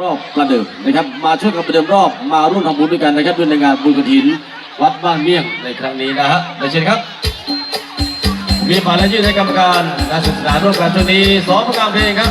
รอบประเดิมนะครับ มาช่วยกันประเดิมรอบมาร่วมทำบุญด้วยกันนะครับด้วยในงานบุญกฐิน วัดบ้านเมี่ยงในครั้งนี้นะฮะได้เช่นครับ มีผ่านและยืนในกรรมการการศึกษาร่วมกันช่วงนี้สองประการเพลงครับ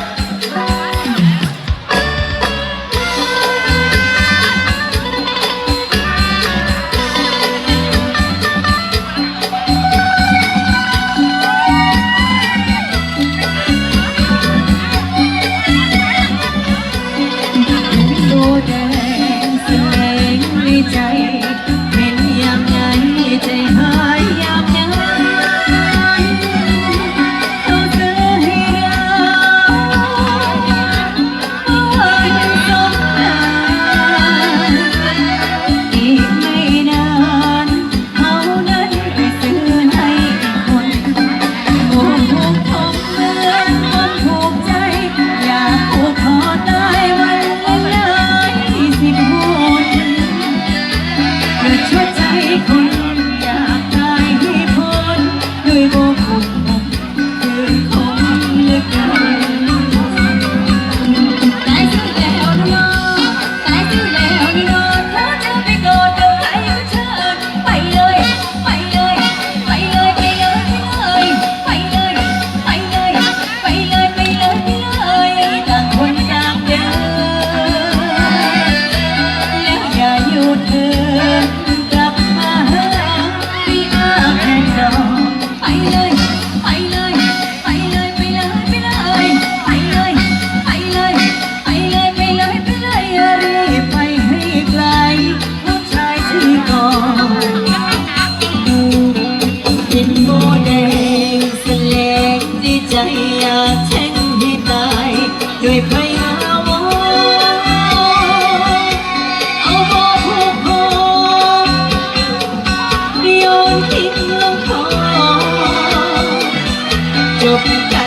ใจอยากแช่งให้ตายด้วยพยาวเอาบ่ผูกคโยนทิ้งลงคอจบกัน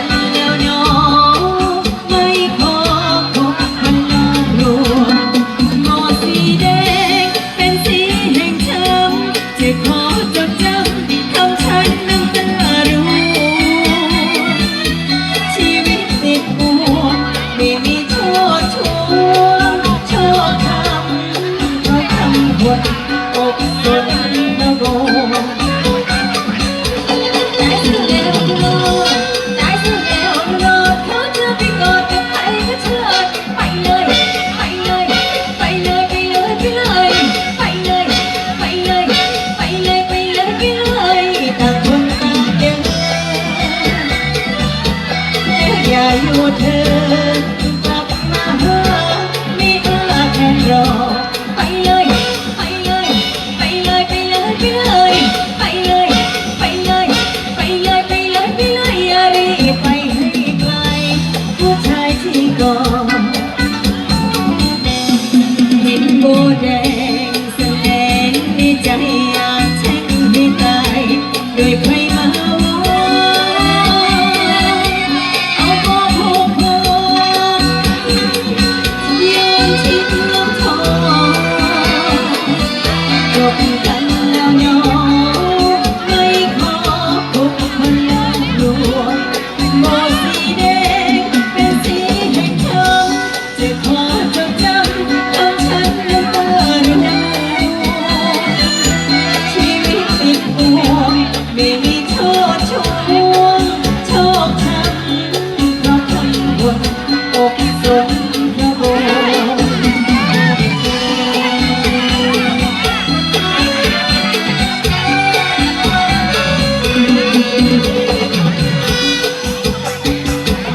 Yeah, you would have, you have my heart, me, I can draw.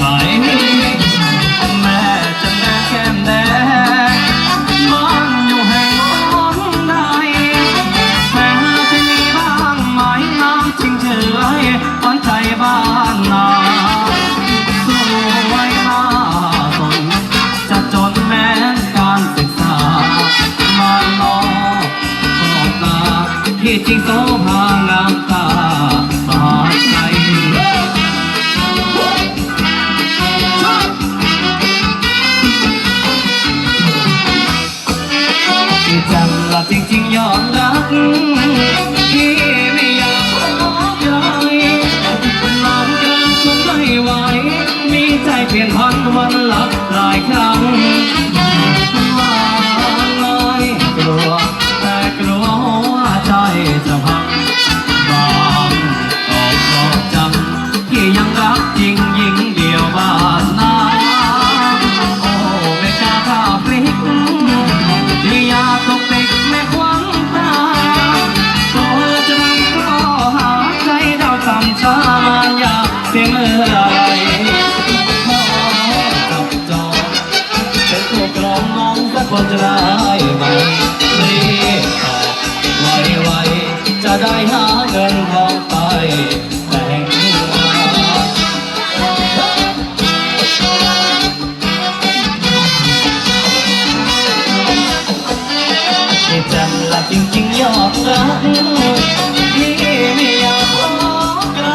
หม แม่จะแม่แค่แดงมันอยู่แห่งล้นใดแม่จะมีบ้างไหมน้ำจริงเฉยหวันใจบ้านนาสวยหน้าสนจะจนแม้การศึกษามานอกขอบตาที่จริงโส่า จำละจริงๆยอมรับที่ไม่อยากขอใครน้ำกลางคงไม่ไหวมีใจเปลี่ยนพันวันละหลายครั้ง คนจะได้ไหมรีบตอบไวๆจะได้หาเงินทองไปแต่งงานที่จำละจริงๆยอมรับที่ไม่อยากขอกไกล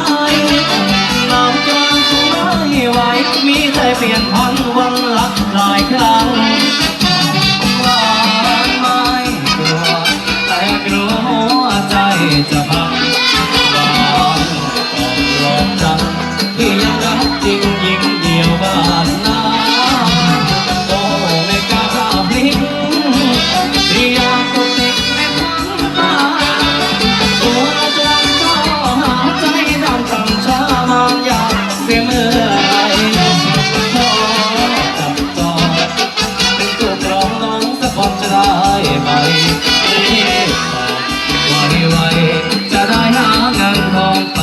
น้ำกลางคงไม่ไหวมีใจเปลี่ยนพันวันละหลายครั้ง จริงยิ่งเดียวบ้านนาโอ้ไม่กล้าข้ามพลิกที่อยากตกติดในความตาตัวจะก็หาใจดำต่ำช้ามานอยากเสียเมื่อไรขอจับจองเป็นตัวกรองน้องสักคนจะได้ไหมรีบบอกไวไวๆจะได้หาเงินทองไป